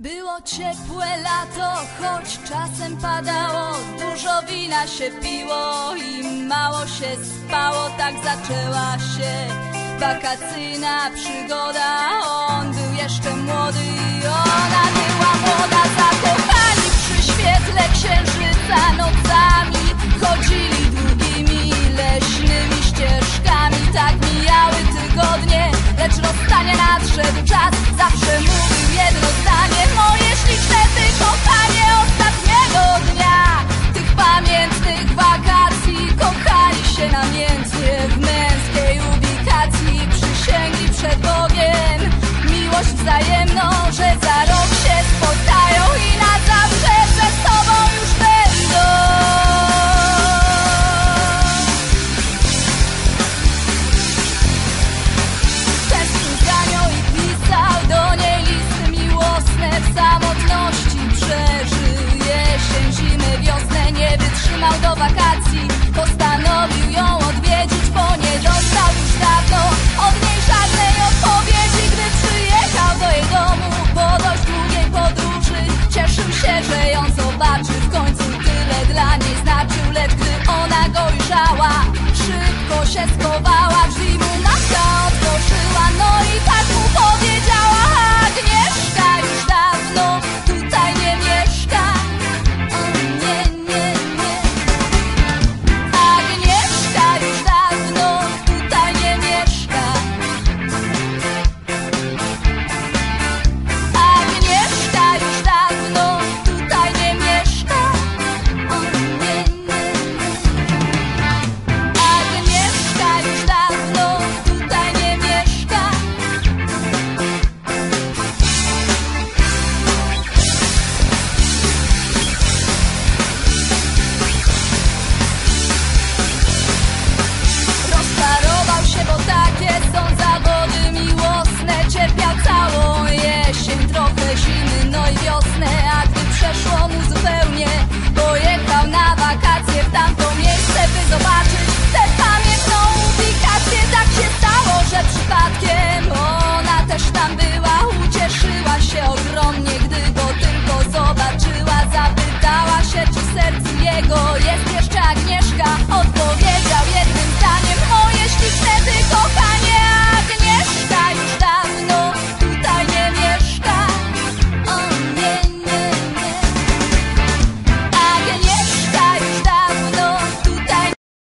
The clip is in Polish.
Było ciepłe lato, choć czasem padało, dużo wina się piło i mało się spało, tak zaczęła się wakacyjna przygoda. On był jeszcze młody i ona była młoda. Moldova